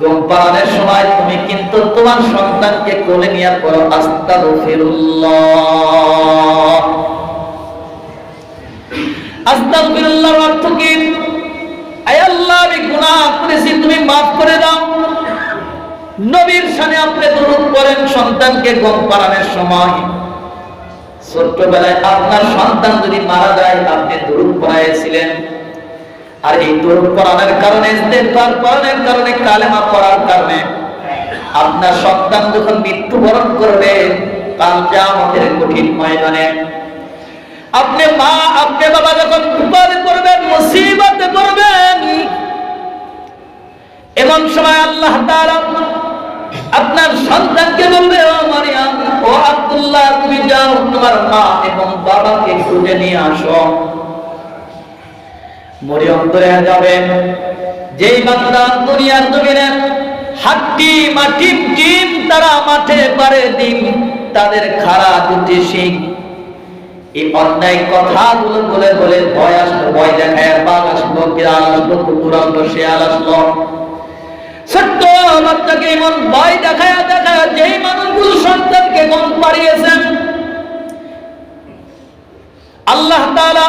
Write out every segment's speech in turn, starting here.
ঘুম সময় তুমি কিন্তু তোমার সন্তানকে কোলে নিয়ে পড়ো আস্তাগফিরুল্লাহ। আস্তাগফিরুল্লাহর তুমি করে দাও। সন্তানকে সময়। ছোট্টবেলায় আপনার সন্তান যদি মারা যায়, আপনি দরুদ আর এই দরুদ পড়ানোর কারণে ইস্তেগফার পড়ানোর কারণে, কালেমা পড়ার কারণে আপনার সন্তান যখন মৃত্যুবরণ করবে, কাল কিয়ামতের কঠিন ময়দানে আপনি মা, আপনি বাবা যখন বিপদে করবেন, মুসিবতে করবেন, এমন সময় আল্লাহ তাআলা আপনার সন্তানকে বলবে, ও মারিয়াম, ও আব্দুল্লাহ, তুমি যাও তোমার মা এবং বাবাকে খুঁজে নিয়ে আসো। মরিয়ম ধরে যাবেন যেই বান্দা দুনিয়ার জমিনে হাট্টি মাটি টিম তারা মাঠে পারে দিন, তাদের খাড়া দুটি শিং এই অন্যায় কথাগুলো বলে বলে ভয় আসলো, ভয় দেখায় বাঘ আসলো, বিড়াল আসলো, কুকুর আসলো, শেয়াল আসলো। ছোট্ট বাচ্চাকে এমন ভয় দেখায় দেখায় যেই মানুষগুলো সন্তানকে গম পাড়িয়েছেন আল্লাহ তাআলা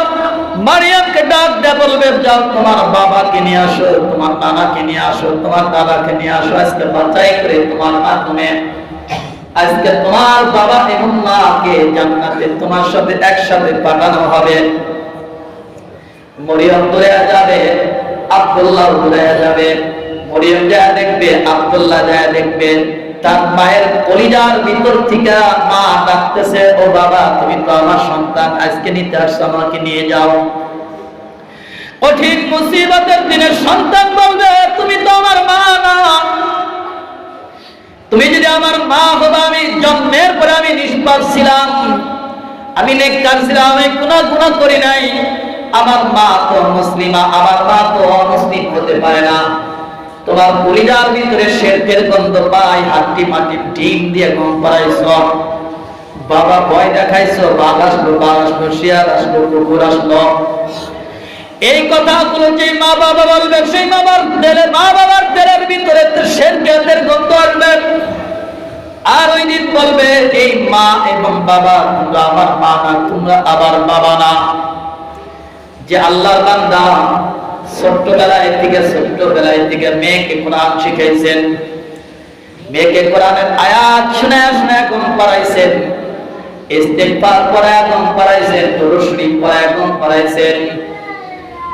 মারিয়ামকে ডাক দিয়ে বলবে, যাও তোমার বাবাকে নিয়ে আসো, তোমার নানাকে নিয়ে আসো, তোমার দাদাকে নিয়ে আসো। আজকে বাঁচাই করে তোমার মাধ্যমে, আজকে তোমার বাবা এবং মাকে জান্নাতে তোমার সাথে একসাথে পাঠানো হবে। মরিয়ম দূরে যাবে, আব্দুল্লাহ দূরে যাবে। মরিয়ম যায় দেখবে, আব্দুল্লাহ যায় দেখবে। তার মায়ের কলিজার ভিতর থেকে মা ডাকতেছে, ও বাবা, তুমি তো আমার সন্তান, আজকে নিতে আসছো, আমাকে নিয়ে যাও। কঠিন মুসিবতের দিনে সন্তান বলবে, তুমি তো আমার মা না। তুমি যদি আমার মা হবা, আমি জন্মের পরে আমি নিষ্পাপ ছিলাম। আমি নেককার ছিলাম, আমি গুনাহ গুনাহ করি নাই। আমার মা তো মুসলিমা, আমার মা তো অমুসলিম হতে পারে না। তোমার পরিবার ভিতরে শেরকের গন্ধ পাই হাড্ডি মাটি ডিম দিয়ে গম পাইছ বাবা ভয় দেখাইছো, বাঘ আসলো বাঘ আসলো, শিয়াল আসলো, কুকুর আসলো। এই কথাগুলো যে মা বাবা বলবে, সেই বাবার দেলে, মা বাবার দেলের ভিতরে শেরকের গন্ধ আসবে। আর ওই দিন বলবে, এই মা এবং বাবা, তোমরা আমার মা না, তোমরা আবার বাবা না। যে আল্লাহর বান্দা ছোট্টবেলায় থেকে ছোট্টবেলায় থেকে মেয়েকে কোরআন শিখাইছেন। মেয়েকে কোরআনের আয়াত শুনে শুনে এখন পড়াইছেন। ইস্তেগফার পড়ায় এখন পড়াইছেন, দরুদ শরীফ এখন পড়াইছেন।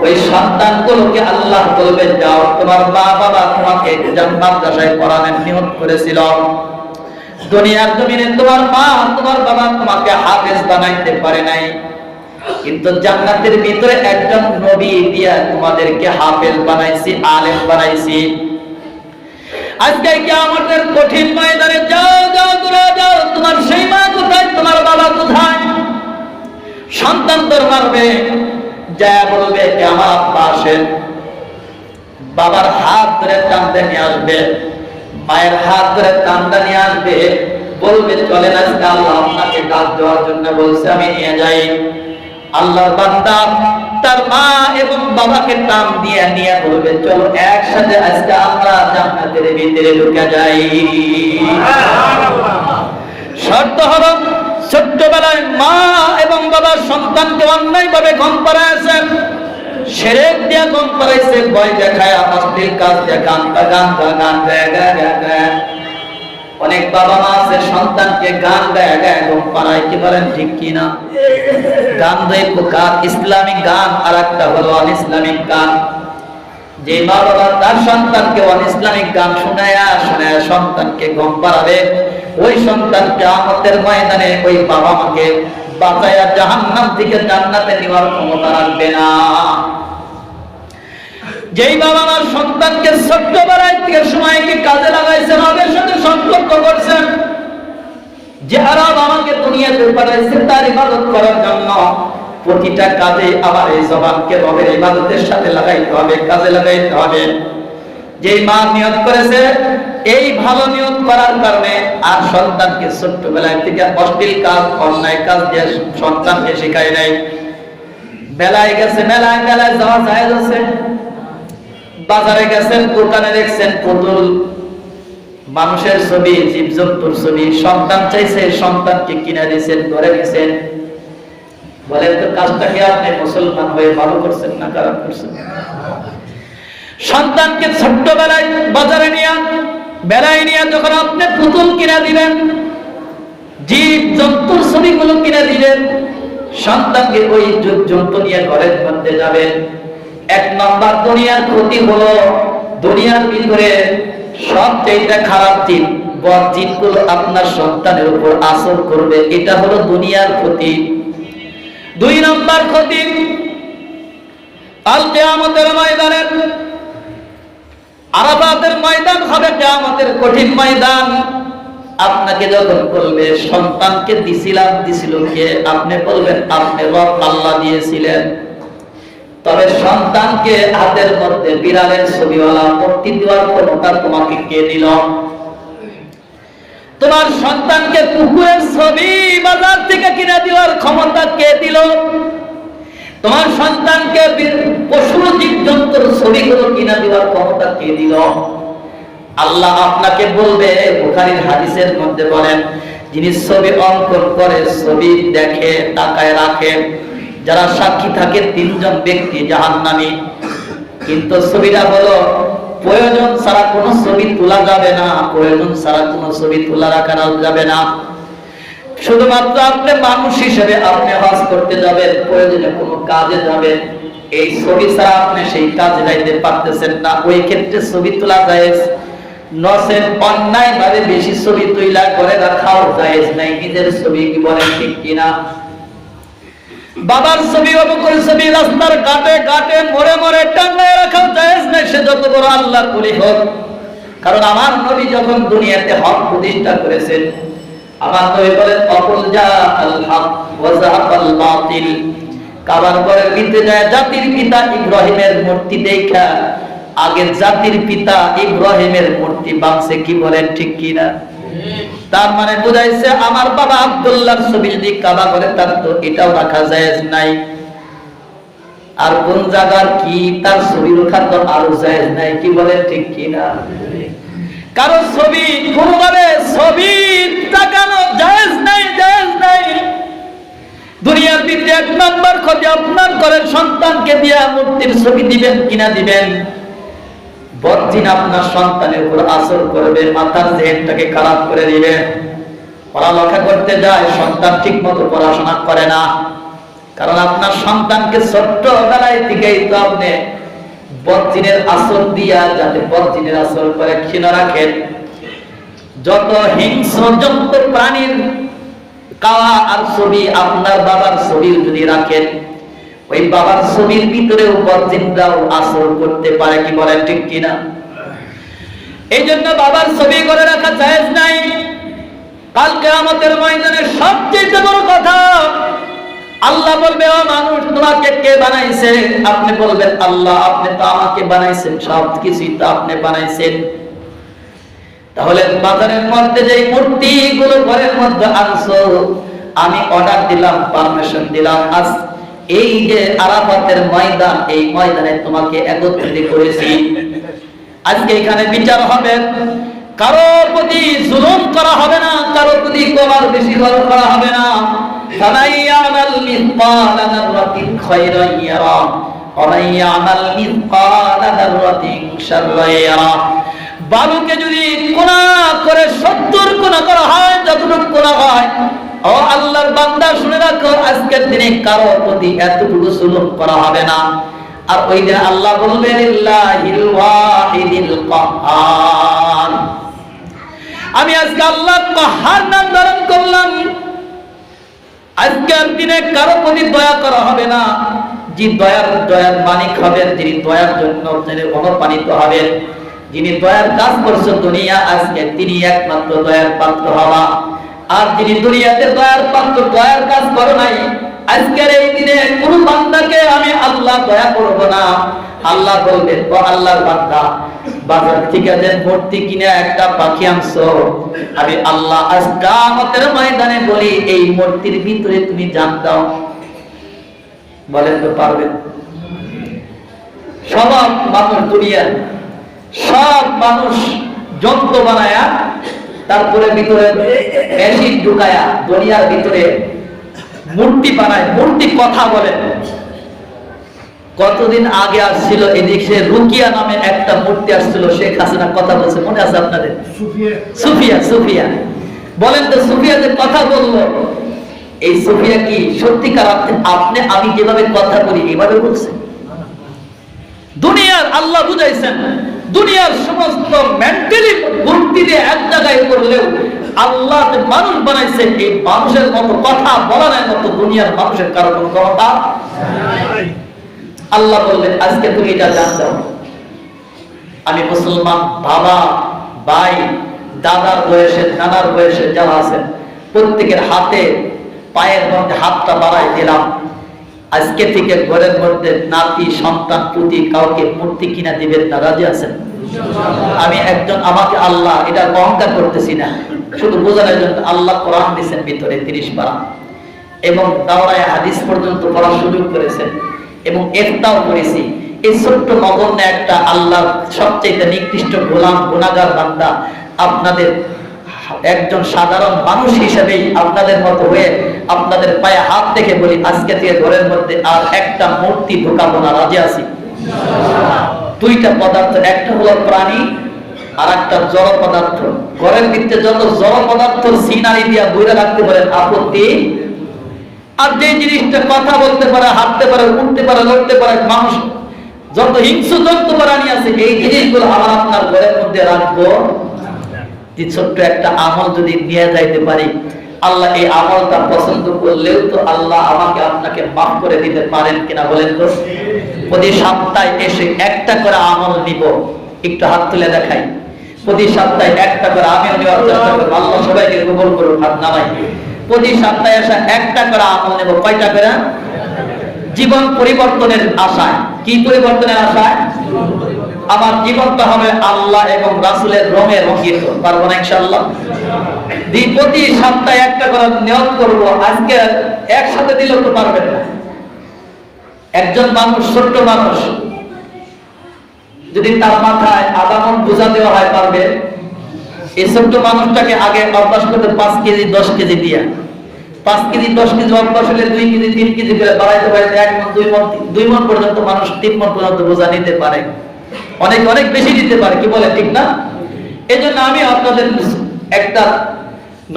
ওই সন্তানগুলোকে আল্লাহ বলবে, যাও, তোমার মা বাবা তোমাকে জান্নাত দশায় কোরআনের নিয়ত করেছিল। দুনিয়ার জমিনে তোমার মা তোমার বাবা তোমাকে হাফেজ বানাইতে পারে নাই। কিন্তু জান্নাতের ভিতরে একজন নবী দিয়া তোমাদেরকে হাফেজ বানাইছি, আলেম বানাইছি। আজকে কি আমাদের কঠিন ময়দানে যাও যাও যাও, তোমার সেই মা কোথায়, তোমার বাবা কোথায়? সন্তান তোর মারবে যা বলবে আমার আব্বা আসেন বাবার হাত ধরে টানতে নিয়ে আসবে, মায়ের হাত ধরে টানতে নিয়ে আসবে, বলবে, চলেন আজকে আল্লাহ আপনাকে কাজ দেওয়ার জন্য বলছে, আমি নিয়ে যাই। আল্লাহর বান্দা তার মা এবং বাবাকে নাম দিয়ে নিয়ে বলবে, চলো একসাথে আজকে আমরা জান্নাতের ভিতরে ঢুকে যাই। শর্ত হলো, ছোট্টবেলায় মা এবং বাবার সন্তানকে অন্যায় ভাবে গম পাড়াইছেন সেরেক দিয়া গম পাড়াইছে, ভয় দেখায়, অশ্লীল কাজ দিয়ে গান গান গান গায় গায় অনেক বাবা মা আছে, সন্তানকে গান গায় গায় গম পাড়ায় কি বলেন, ঠিক কি না? গান দুই প্রকার ইসলামিক গান আর একটা হলো অন ইসলামিক গান। যে মা বাবা তার সন্তানকে অন ইসলামিক গান শোনায়া শোনায়া সন্তানকে গম পাড়াবে, ওই সন্তানকে আমাদের ময়দানে ওই বাবা মাকে বাঁচায়া জাহান্নাম থেকে জান্নাতে নেওয়ার ক্ষমতা রাখবে না। যেই বাবা আমার সন্তানকে ছোট্ট বেলায় থেকে সময়কে কাজে লাগাইছেন ওদের সাথে সম্পর্ক করছেন? যে আরব আমাকে দুনিয়াতে পাঠাইছে, তার ইবাদত করার জন্য প্রতিটা কাজে আবার এই জবানকে রবের ইবাদতের সাথে লাগাইতে হবে, কাজে লাগাইতে হবে। যেই মা নিয়ত করেছে, এই ভালো নিয়ত করার কারণে আর সন্তানকে ছোট্টবেলায় থেকে অশ্লীল কাজ, অন্যায় কাজ দিয়ে সন্তানকে শেখায় নাই। বেলায় গেছে, মেলায় মেলায় যাওয়া যায় আছে। বাজারে গেছেন, দোকানে দেখছেন, পুতুল। মানুষের ছবি, জীবজন্তুর ছবি, সন্তান চাইছে, সন্তানকে কিনে দিয়েছেন ঘরে গেছেন বলেন তো কাজটাকে আপনি মুসলমান হয়ে ভালো করছেন না খারাপ করছেন? সন্তানকে বাজারে নিয়ে বেলায় নিয়ে যখন আপনি পুতুল কিনে দিবেন জীব জন্তুর ছবিগুলো কিনে দিবেন সন্তানকে ওই জন্তু নিয়ে ঘরের মধ্যে যাবেন। এক নম্বর দুনিয়ার ক্ষতি হলো দুনিয়ার ভিতরে সবচেয়ে খারাপ দিন বদ জিনগুলো আপনার সন্তানের উপর আসর করবে। এটা হলো দুনিয়ার ক্ষতি। দুই নম্বর ক্ষতি কাল কেয়ামতের ময়দানে আরাফাতের ময়দান হবে, কেয়ামতের কঠিন ময়দান। আপনাকে যখন বলবে, সন্তানকে দিছিলাম, দিছিল কে? আপনি বলবেন, আপনি রব আল্লাহ দিয়েছিলেন। তবে সন্তানকে হাতের মধ্যে বিড়ালের ছবিওয়ালা মূর্তি দেওয়ার ক্ষমতা তোমাকে কে দিল? তোমার সন্তানকে কুকুরের ছবি বাজার থেকে কিনে দেওয়ার ক্ষমতা কে দিল? তোমার সন্তানকে পশু জীবজন্তুর ছবিগুলো কিনে দেওয়ার ক্ষমতা কে দিল? আল্লাহ আপনাকে বলবে, বুখারীর হাদিসের মধ্যে বলেন, যিনি ছবি অঙ্কন করে ছবি দেখে টাকায় রাখে যারা সাক্ষী থাকে তিনজন ব্যক্তি জাহান্নামী। কিন্তু ছবিটা হলো প্রয়োজন ছাড়া কোনো ছবি তোলা যাবে না, প্রয়োজন ছাড়া কোনো ছবি তোলা রাখা যাবে না। শুধুমাত্র আপনি মানুষ হিসেবে আপনি হজ করতে যাবেন, প্রয়োজনে কোনো কাজে যাবেন। এই ছবি ছাড়া আপনি সেই কাজে যাইতে পারতেছেন না। ওই ক্ষেত্রে ছবি তোলা যায় নসেন অন্যায় ভাবে বেশি ছবি তুইলা করে রাখাও যায় নাই। নিজের ছবি কি বলেন ঠিক কিনা? বাবার ছবি অবকর ছবি, রাস্তার ঘাটে ঘাটে মরে মরে টাঙ্গায় রাখাও জায়েজ নাই, সে যত বড় আল্লাহর কুলি হোক। কারণ আমার নবী যখন দুনিয়াতে হক প্রতিষ্ঠা করেছেন, আমার নবী বলেন, অকুল যা আল হক ওয়া যাহাকাল বাতিল। কাবার ঘরের ভিতরে যায় জাতির পিতা ইব্রাহিমের মূর্তি দেখা। আগে জাতির পিতা ইব্রাহিমের মূর্তি বাংছে কি বলেন ঠিক কি না তার মানে বুঝাইছে, আমার বাবা আব্দুল্লাহর ছবি যদি কাবা করে থাকতো এটাও রাখা যায় নাই। আর কোন জায়গার কি তার ছবি রাখা তো আরও নাই, কি ঠিক কি না? কারও ছবি, কোনোভাবে ছবি তাকানো জায়েজ নাই জায়েজ নাই। দুনিয়ার এক ক্ষতি ঘরের সন্তানকে দিয়া মূর্তির ছবি দিবেন কিনা দিবেন? বদিন আপনার সন্তানের উপর আসর করবে মাথার জেহেনটাকে খারাপ করে দিবে পড়ালেখা করতে যায়, সন্তান ঠিক মতো পড়াশোনা করে না। কারণ আপনার সন্তানকে ছোট্ট বেলায় থেকেই তো আপনি বদিনের আসর দিয়া, যাতে বদিনের আসর করে ক্ষীণ রাখেন। যত হিংস্র জন্তু প্রাণীর কাওয়া আর ছবি আপনার বাবার ছবি যদি রাখেন ওই বাবার ছবির ভিতরেও বদিনরাও আসর করতে পারে কি বলেন ঠিক কিনা? এই জন্য বাবার ছবি করে রাখা জায়েজ নাই। কালকে আমাদের ময়দানে সবচেয়ে বড় কথা, আল্লাহ বলবে, ও মানুষ, তোমাকে কে বানাইছে? আপনি বলবেন, আল্লাহ, আপনি তো আমাকে বানাইছেন সব কিছুই তো আপনি বানাইছেন। তাহলে বাজারের মধ্যে যে মূর্তি গুলো ঘরের মধ্যে আনছো, আমি অর্ডার দিলাম পারমিশন দিলাম আজ এই যে আরাফাতের ময়দান, এই ময়দানে তোমাকে একত্রিত করেছি। আজকে এখানে বিচার হবে। কারও প্রতি জুলুম করা হবে না কারও প্রতি কমার বেশি করা হবে না। বালুকে যদি কোনা করে সত্তর কোনা করা হয়, যতটুকু কোনা হয় ও আল্লাহর বান্দা, শুনে রাখো, আজকের দিনে কারও প্রতি এতটুকু জুলুম করা হবে না। আর ওই দিন আল্লাহ বলবেন আমি আজকে আল্লাহ কাহার নাম ধারণ করলাম। আজকের দিনে কারও প্রতি দয়া করা হবে না। যে দয়ার দয়ার মালিক হবেন, যিনি দয়ার জন্য অনুপ্রাণিত হবেন, যিনি দয়ার কাজ করছেন দুনিয়া, আজকে তিনি একমাত্র দয়ার পাত্র হওয়া। আর যিনি দুনিয়াতে দয়ার পাত্র দয়ার কাজ করে নাই, আজকের এই দিনে কোন বান্দাকে আমি আল্লাহ দয়া করব না। আল্লাহ বলবেন ও আল্লাহর বান্দা, বাজার থেকে যে মূর্তি কিনে একটা পাখি আনছো, আমি আল্লাহ আজ কামতের ময়দানে বলি, এই মূর্তির ভিতরে তুমি জান দাও। বলেন তো পারবেন? সব মানুষ দুনিয়ার, সব মানুষ যন্ত্র বানায়া তারপরে ভিতরে মেশিন ঢুকায়া দুনিয়ার ভিতরে মূর্তি বানায় মূর্তি কথা বলে। কতদিন আগে আসছিল এদিকে রুকিয়া নামে একটা মূর্তি আসছিল শেখ হাসিনা কথা বলছে মনে আছে আপনাদের? সুফিয়া। সুফিয়া বলেন তো সুফিয়া যে কথা বলল। এই সুফিয়া কি সত্যিকার আপনি আপনি আমি যেভাবে কথা বলি এভাবে বলছেন দুনিয়ার আল্লাহ বুঝাইছেন। দুনিয়ার সমস্ত মেন্টালি দিয়ে এক জায়গায় করলেও আল্লাহ মানুষ বানাইছে, এই মানুষের মতো কথা বলার মতো দুনিয়ার মানুষের কারও কোনো ক্ষমতা আল্লাহ বললেন, আজকে তুমি এটা জানতে আমি মুসলমান, বাবা, ভাই, দাদার বয়সে, নানার বয়সে যারা আছেন, প্রত্যেকের হাতে পায়ের মধ্যে হাতটা বাড়াই দিলাম। আজকে থেকে ঘরের মধ্যে নাতি, সন্তান, পুতি কাউকে মূর্তি কিনা দিবেন না। রাজি আছেন? আমি একজন, আমাকে আল্লাহ এটা অহংকার করতেছি না। শুধু বোঝানোর জন্য আল্লাহ কোরআন দিয়েছেন ভিতরে তিরিশ পারা। এবং দাওরায় হাদিস পর্যন্ত পড়ার সুযোগ করেছেন। এবং একটাও করেছি। এই ছোট্ট নগণ্য একটা আল্লাহ সবচেয়ে নিকৃষ্ট গোলাম, গুণাগার বান্দা আপনাদের একজন সাধারণ মানুষ হিসেবেই আপনাদের মতো হয়ে আপনাদের পায়ে হাত দেখে বলি, আজকে থেকে ঘরের মধ্যে আর একটা মূর্তি ঢোকাবো না, রাজি আছি? দুইটা পদার্থ, একটা হলো প্রাণী আর একটা জড় পদার্থ। ঘরের ভিতরে যত জড় পদার্থ সিনারি দিয়া বইরে রাখতে পারেন, আপত্তি? আর যে জিনিসটা কথা বলতে পারে, হাঁটতে পারে, উঠতে পারে, লড়তে পারে, মানুষ যত হিংস্র জন্তু প্রাণী আছে, এই জিনিসগুলো আমার আপনার ঘরের মধ্যে রাখব। যে ছোট্ট একটা আমল যদি নিয়ে যাইতে পারি, আল্লাহ এই আমলটা পছন্দ করলেও তো আল্লাহ আমাকে আপনাকে মাফ করে দিতে পারেন কিনা বলেন তো? প্রতি সপ্তাহে এসে একটা করে আমল নিব। একটু হাত তুলে দেখাই। প্রতি সপ্তাহে একটা করে আমিও নেওয়ার চেষ্টা আল্লাহ সবাইকে কবল করুন হাত নামাই। প্রতি সপ্তাহে এসে একটা করে আমল নেব। কয়টা করে? জীবন পরিবর্তনের আশায়। কি পরিবর্তনের আশায়? আমার জীবনটা হবে আল্লাহ এবং রাসুলের রঙে রঙিত পারব না ইনশাল্লাহ প্রতি সপ্তাহে একটা করে করব, আজকে একসাথে তো পারবেন না। একজন মানুষ, ছোট্ট মানুষ, যদি তার মাথায় আধা মন বোঝা দেওয়া হয় পারবে, এই ছোট্ট মানুষটাকে আগে অভ্যাস করতে পাঁচ কেজি, দশ কেজি দিয়া। পাঁচ কেজি, দশ কেজি অভ্যাস হলে দুই কেজি, তিন কেজি করে বাড়াইতে বাড়াইতে এক মন, দুই মন দুই মন পর্যন্ত মানুষ তিন মন পর্যন্ত বোঝা নিতে পারে। অনেক অনেক বেশি দিতে পারে, কি বলে, ঠিক না? এই জন্য আমি আপনাদের একটা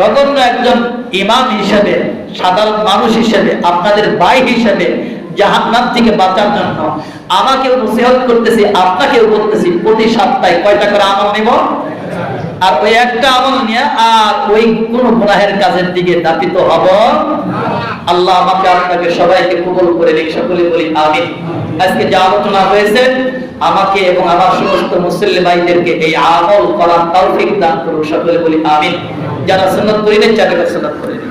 নগণ্য একজন ইমাম হিসেবে, সাধারণ মানুষ হিসেবে, আপনাদের ভাই হিসেবে জাহান্নাম থেকে বাঁচার জন্য করতেছি প্রতি সপ্তাহে কয়টা করে আমল নেব? আর ওই একটা আমল নিয়ে, আর ওই কোন কাজের দিকে দাপিত হব আল্লাহ আমাকে আপনাকে সবাইকে কবুল করে সকলে বলি আমিন। আজকে যা আলোচনা হয়েছে, আমাকে এবং আমার সমস্ত মুসল্লি ভাইদেরকে এই আমল করার তৌফিক দান করুন, সকলে বলি আমিন। যারা সুন্নত করিলেন যারা সুন্নত করে দিন